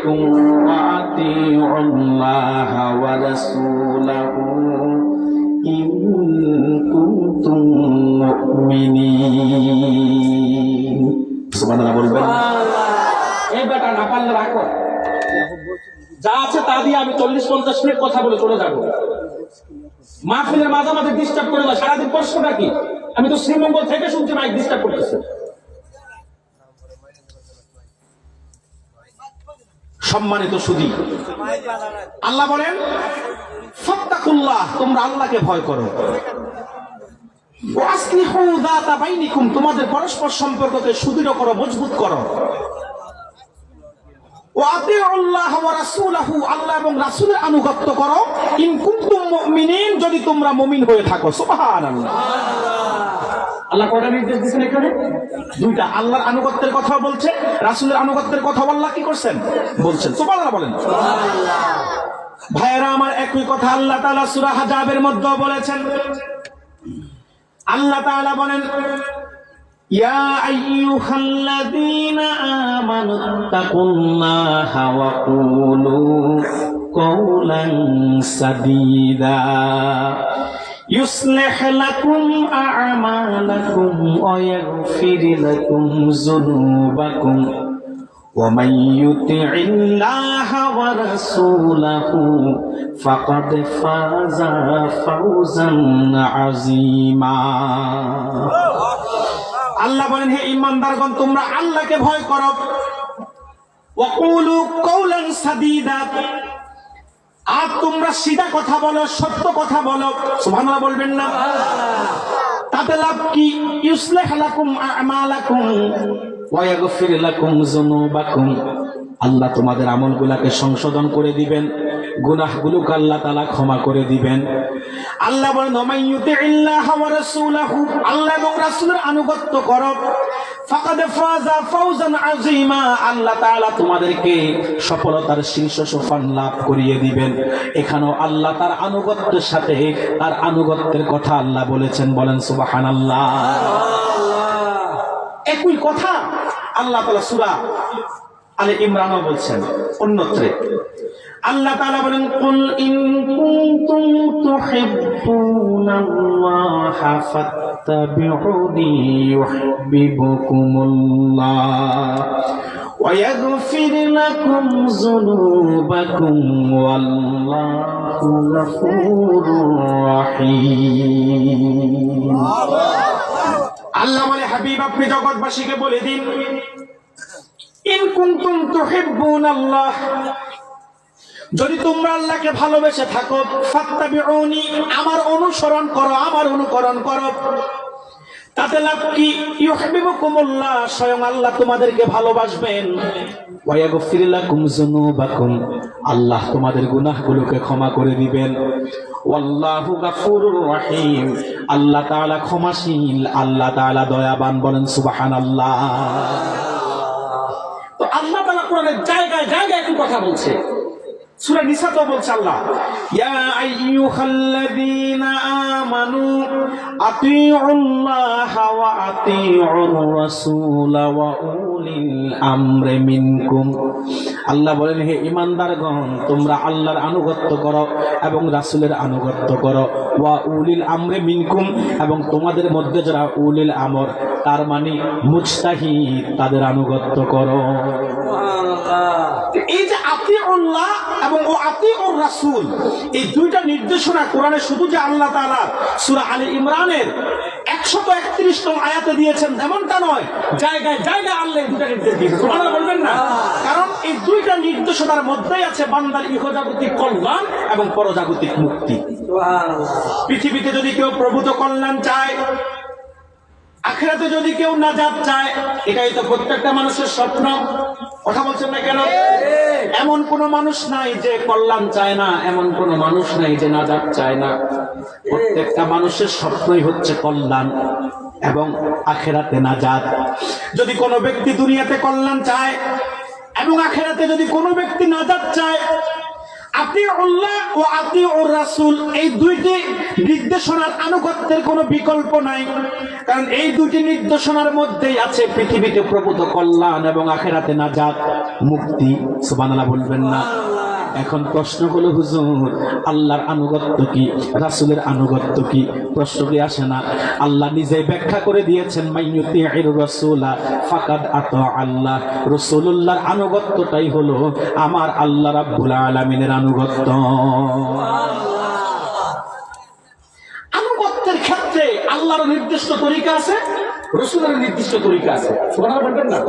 عليكم وأطيعوا الله ورسوله إن كنتم مؤمنين سبحان الله বলবেন এই বেটা না পারলে রাখো যা আছে তা দিয়ে আমি চল্লিশ পঞ্চাশ মিনিট কথা বলে চলে যাবো মাহফিলের মাঝামাঝি ডিস্টার্ব করে না সারাদিন প্রশ্নটা কি আমি তো শ্রীমঙ্গল থেকে শুনছি মাইক ডিস্টার্ব করতেছে সম্মানিত সুদী। আল্লাহ বলেন, ফত্তাকুল্লাহ, তোমরা আল্লাহকে ভয় করো। তোমাদের পরস্পর সম্পর্ককে সুদৃঢ় করো, মজবুত করো। আল্লাহ এবং রাসূলের আনুগত্য করো। ইন কুনতুম যদি তোমরা মমিন হয়ে থাকো। আল্লাহ কটা নির্দেশ দিচ্ছেন এখানে? দুইটা। আল্লাহর আনুগত্যের কথা বলছে রাসূলের আনুগত্যের কথা আল্লাহ কি করছেন? বলছেন। সুবহানাল্লাহ বলেন। ভাইয়েরা আমার একই কথা আল্লাহ তাআলা সূরা হাজাবের মধ্যে বলেছেন। আল্লাহ তাআলা বলেন ইয়া আইয়ুহাল্লাযীনা আমানু তাকুল্লাহা ওয়া কুলু কওলান সাদীদা। يصلح لكم أعمالكم ويغفر لكم ذنوبكم ومن يطع الله ورسوله فقد فاز فوزا عظيما আল্লাহ বলেন হে ইমানদারগণ তোমরা আল্লাহকে ভয় করো ওয়াকুলু কওলান সাদীদা আর তোমরা সিধা কথা বলো, সত্য কথা বলো, সুবহানাল্লাহ বলবেন না। তাতে লাভ কি? ইউসলিহ আল্লাহ তোমাদের আমলগুলাকে সংশোধন করে দিবেন গুনাহ গুনাহগুলোকে আল্লাহ তাআলা ক্ষমা করে দিবেন। আল্লাহ আল্লাহ আনুগত্য করো। আল্লাহ তাআলা তোমাদেরকে সফলতার শীর্ষ লাভ করিয়ে দিবেন। এখানেও আল্লাহ তার আনুগত্যের সাথে তার আনুগত্যের কথা আল্লাহ বলেছেন, বলেন সুবহানাল্লাহ। একই কথা আল্লাহ তাআলা সূরা আলে ইমরানও বলছেন, অন্যত্রে। আল্লাহ তাআলা বলেন, কুল ইন কুনতুম তুহিব্বুনাল্লাহা ফাত্তাবিউনি ইউহিব্বুকুমুল্লাহ ويغفر لكم ذنوبكم والله غفور رحيم আল্লাহ বলে হাবিব আপনি জগৎবাসীকে বলে দিন ইন কুনতুম তুহিব্বুন আল্লাহ যদি তোমরা আল্লাহকে ভালোবেসে থাকো, ফাত্তাবিউনি, আমার অনুসরণ করো, আমার অনুকরণ করো। তাতে লাভ কি? ইউহিব্বুকুমুল্লাহ, স্বয়ং আল্লাহ তোমাদেরকে ভালোবাসবেন। ওয়া ইয়াগফির লাকুম যুনুবাকুম, আল্লাহ তোমাদের গুনাহগুলোকে ক্ষমা করে দিবেন। ওয়াল্লাহু গাফুরুর রহিম, আল্লাহ তাআলা ক্ষমাশীল, আল্লাহ তাআলা দয়াবান বলেন সুবহানাল্লাহ। তো আল্লাহ তাআলা কোরআনের জায়গায় জায়গায় একটু কথা বলছে। সূরা নিসা তো বলছে আল্লাহ, ইয়া আইয়ুহাল্লাযীনা আমানু, আতিউল্লাহ ওয়া আতিউর রাসূল ওয়া উলিল আমরি মিনকুম। আল্লাহ বলেন, হে ঈমানদারগণ, তোমরা আল্লাহর আনুগত্য করো এবং রাসূলের আনুগত্য করো। ওয়া উলিল আমরি মিনকুম, এবং তোমাদের মধ্যে যারা উলিল আমর, তার মানে মুজতাহিদ, তাদের আনুগত্য করো। এই যে এবং ও রাসূল এই দুইটা নির্দেশনা কোরআনে শুধু যে আল্লাহ সূরা আলী ইমরানের 131 নং আয়াতে দিয়েছেন এমনটা নয় জায়গায় জায়গায় আল্লাহ এই নির্দেশ দিয়েছেন। বলবেন না? কারণ এই দুইটা নির্দেশনার মধ্যেই আছে বান্দার ইহজাগতিক কল্যাণ এবং পরজাগতিক মুক্তি। পৃথিবীতে যদি কেউ প্রভূত কল্যাণ চায় আখেরাতে যদি কেউ নাজাত চায় এটাই তো প্রত্যেকটা মানুষের স্বপ্ন। কথা বলছেন না কেন? এমন কোন মানুষ নাই যে কল্যাণ চায় না, এমন কোন মানুষ নাই যে নাজাত চায় না। প্রত্যেকটা মানুষের স্বপ্নই হচ্ছে কল্যাণ এবং আখেরাতে নাজাত। যদি কোনো ব্যক্তি দুনিয়াতে কল্যাণ চায় এবং আখেরাতে যদি কোনো ব্যক্তি নাজাত চায় উল্লাহ ও আতি রাসুল, এই দুইটি নির্দেশনার আনুগত্যের কোনো বিকল্প নাই। কারণ এই নির্দেশনার মধ্যেই আছে পৃথিবীতে প্রভূত কল্যাণ এবং আখেরাতে নাজাত, মুক্তি। সুবান বলবেন না। এখন প্রশ্ন হলো হুজুর আল্লাহর আনুগত্য কি? রাসুলের আনুগত্য কি? প্রশ্ন কি আসে না? আল্লাহ নিজে ব্যাখ্যা করে দিয়েছেন মাইয়ুতি'ir রাসূলা ফাকাদ আতা আল্লাহ। রাসূলুল্লাহর আনুগত্যটাই হলো আমার আল্লাহ রাব্বুল আলামিনের আনুগত্য। আনুগত্যের ক্ষেত্রে আল্লাহর নির্দিষ্ট তরিকা আছে রসুলের নির্দিষ্ট তরিকা আছে। সুবহানাল্লাহ বলবেন না?